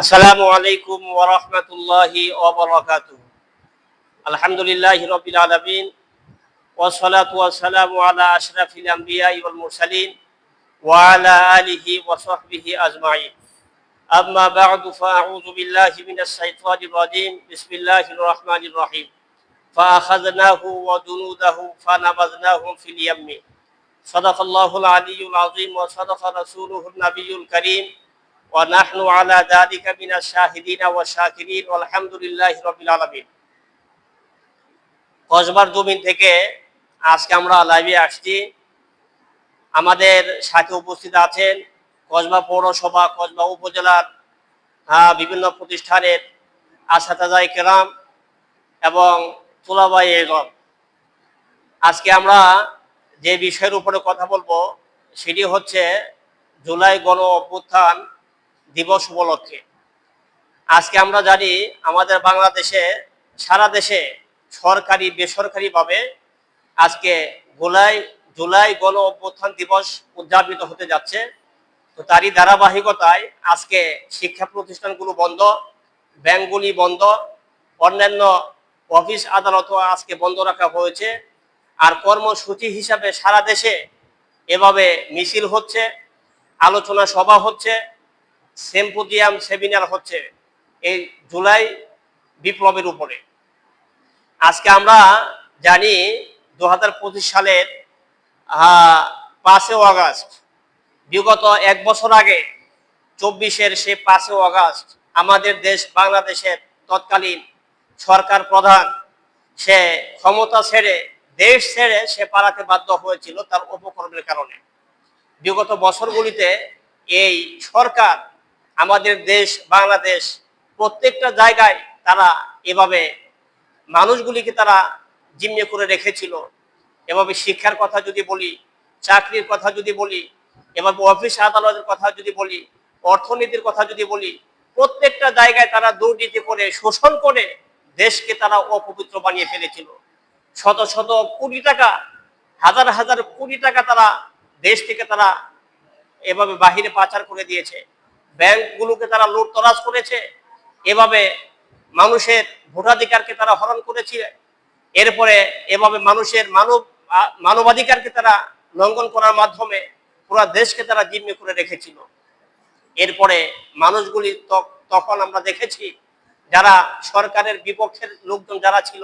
আসসালামু আলাইকুম ওরহমতুল্লাহি ওবরাকাতু আলহামদুলিল্লাহ রবিল আলমিন ওসলাতু ওয়াসালামু আলা আশরাফিল আম্বিয়া ওয়াল মুরসালিন ওয়ালা আলিহি ওয়াসহবিহি আজমাইন আম্মা বা'দু ফাআউযু বিল্লাহি মিনাশ শাইতানির রাজিম বিসমিল্লাহির রহমানির রহিম فأخذناه وجنوده فنبذناهم في اليم صدق الله العلي العظيم وصدق رسوله النبي الكريم ونحن على ذلك من الشاهدين والشاكرين والحمد لله رب العالمين কসবার জমিন থেকে আজকে আমরা লাইভে আসছি আমাদের সাথে উপস্থিত আছেন কসবা পৌরসভা কসবা উপজেলার আহ, বিভিন্ন প্রতিষ্ঠানের আসাতাজাই কেরাম এবং তুলাবাই এগম আজকে আমরা যে বিষয়ের উপরে কথা বলবো সেটি হচ্ছে জুলাই গণ অভ্যুত্থান দিবস উপলক্ষে। আজকে আমরা জানি আমাদের বাংলাদেশে, সারা দেশে সরকারি, বেসরকারিভাবে আজকে জুলাই জুলাই গণ অভ্যুত্থান দিবস উদযাপিত হতে যাচ্ছে। তো তারই ধারাবাহিকতায় আজকে শিক্ষা প্রতিষ্ঠানগুলো বন্ধ, ব্যাংকগুলি বন্ধ, অন্যান্য অফিস আদালতও আজকে বন্ধ রাখা হয়েছে। আর কর্মসূচি হিসাবে সারা দেশে এভাবে মিছিল হচ্ছে, আলোচনা সভা হচ্ছে। সেম্পোজিয়াম সেমিনার হচ্ছে এই জুলাই বিপ্লবের উপরে। আজকে আমরা জানি দু হাজার পঁচিশ সালের আহ, পাঁচই আগস্ট বিগত এক বছর আগে চব্বিশের সে পাঁচই অগাস্ট আমাদের দেশ বাংলাদেশের তৎকালীন সরকার প্রধান সে ক্ষমতা ছেড়ে দেশ ছেড়ে সে পালাতে বাধ্য হয়েছিল তার উপকরণের কারণে। বিগত বছরগুলিতে এই সরকার আমাদের দেশ, বাংলাদেশ, প্রত্যেকটা জায়গায় তারা এভাবে মানুষগুলিকে তারা জিম্মে করে রেখেছিল। এভাবে শিক্ষার কথা যদি বলি, চাকরির কথা যদি বলি, এভাবে অফিস আদালতের কথা যদি বলি, অর্থনীতির কথা যদি বলি, প্রত্যেকটা জায়গায় তারা দুর্নীতি করে, শোষণ করে দেশকে তারা অপবিত্র বানিয়ে ফেলেছিল। শত শত কোটি টাকা, হাজার হাজার কোটি টাকা তারা দেশ থেকে তারা এভাবে বাহিরে পাচার করে দিয়েছে। ব্যাংকগুলোকে তারা লোট লুটতরাজ করেছে, এভাবে মানুষের ভোটাধিকারকে তারা হরণ করেছে, এরপরে এভাবে মানুষের মানব, মানবাধিকারকে তারা লঙ্ঘন করার মাধ্যমে পুরো দেশকে তারা জিম্মি করে রেখেছিল। এরপরে মানুষগুলি তখন আমরা দেখেছি যারা সরকারের বিপক্ষের লোকজন যারা ছিল,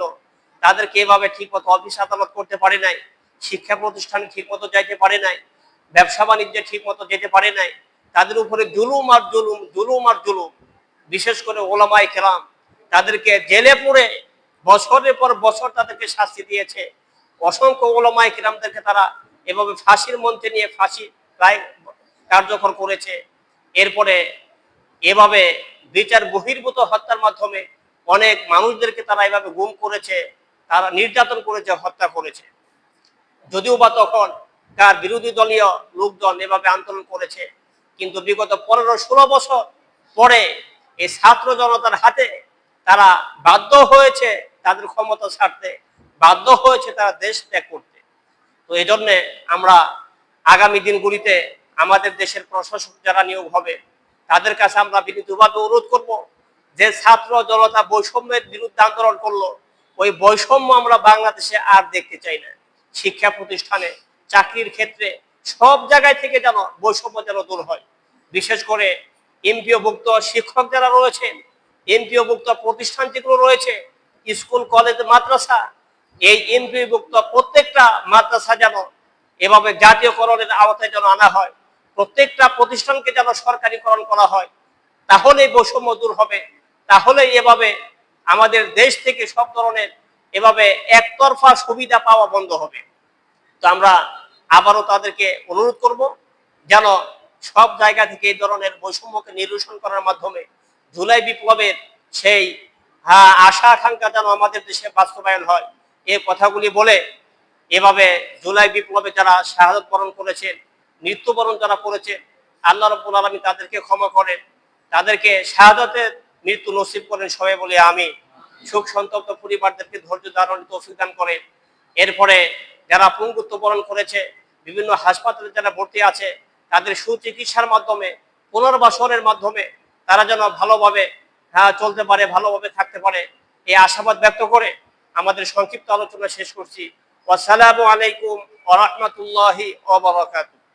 তাদেরকে এভাবে ঠিকমতো অফিস আদালত করতে পারে নাই, শিক্ষা প্রতিষ্ঠানে ঠিকমতো যাইতে পারে নাই, ব্যবসা বাণিজ্যে ঠিকমতো যেতে পারে নাই তাদের উপরে জুলুম আর জুলুম জুলুম আর জুলুম। বিশেষ করে ওলামাই কেরাম তাদেরকে জেলে পুরে বছরের পর বছর তাদেরকে শাস্তি দিয়েছে। অসংখ্য ওলামাই কেরামদেরকে তারা এভাবে ফাঁসির মঞ্চে নিয়ে ফাঁসি প্রায় কার্যকর করেছে। এরপরে এভাবে বিচার বহির্ভূত হত্যার মাধ্যমে অনেক মানুষদেরকে তারা এভাবে গুম করেছে, তারা নির্যাতন করেছে, হত্যা করেছে। যদিও বা তখন তার বিরোধী দলীয় লোকজন এভাবে আন্দোলন করেছে কিন্তু বিগত পনেরো ষোলো বছর পরে এই ছাত্র জনতার হাতে তারা বাধ্য হয়েছে তাদের ক্ষমতা ছাড়তে, বাধ্য হয়েছে তারা দেশ ত্যাগ করতে। তো এই জন্যে আমরা আগামী দিনগুলিতে আমাদের দেশের প্রশাসক যারা নিয়োগ হবে, তাদের কাছে আমরা বিনীতভাবে অনুরোধ করব যে ছাত্র জনতা বৈষম্যের বিরুদ্ধে আন্দোলন করল, ওই বৈষম্য আমরা বাংলাদেশে আর দেখতে চাই না। শিক্ষা প্রতিষ্ঠানে, চাকরির ক্ষেত্রে সব জায়গায় থেকে যেন বৈষম্য যেন দূর হয়। বিশেষ করে এমপিওভুক্ত শিক্ষক যারা রয়েছেন এমপিওভুক্ত প্রতিষ্ঠান যেগুলো রয়েছে, স্কুল, কলেজ, মাদ্রাসা, এই এমপিওভুক্ত প্রত্যেকটা মাদ্রাসা যেন এভাবে জাতীয়করণের আওতায় যেন আনা হয়, প্রত্যেকটা প্রতিষ্ঠানকে যেন সরকারিকরণ করা হয় তাহলে বৈষম্য দূর হবে তাহলে এভাবে আমাদের দেশ থেকে সব ধরনের এভাবে একতরফা সুবিধা পাওয়া বন্ধ হবে। তো আমরা আবারও তাদেরকে অনুরোধ করব, যেন সব জায়গা থেকে এই ধরনের বৈষম্যকে নিরসন করার মাধ্যমে জুলাই বিপ্লবের সেই হ্যাঁ, আশা আকাঙ্ক্ষা যেন আমাদের দেশে বাস্তবায়ন হয়। এ কথাগুলি বলে এভাবে জুলাই বিপ্লবে যারা শাহাদত বরণ করেছেন মৃত্যুবরণ যারা করেছেন আল্লাহ রব্বুল আলমী তাদেরকে ক্ষমা করেন। তাদেরকে শাহাদতের মৃত্যু নসিব করেন সবাই বলে আমি সুখ সন্তপ্ত পরিবারদেরকে ধৈর্য ধারণ তৌফিক দান করেন। এরপরে যারা পঙ্গুত্ব বরণ করেছে বিভিন্ন হাসপাতালে যারা ভর্তি আছে তাদের সুচিকিৎসার মাধ্যমে, পুনর্বাসনের মাধ্যমে তারা যেন ভালোভাবে হ্যাঁ চলতে পারে, ভালোভাবে থাকতে পারে। এই আশাবাদ ব্যক্ত করে আমাদের সংক্ষিপ্ত আলোচনা শেষ করছি। আসসালামু আলাইকুম ওয়া রাহমাতুল্লাহি ওয়া বারাকাতুহু।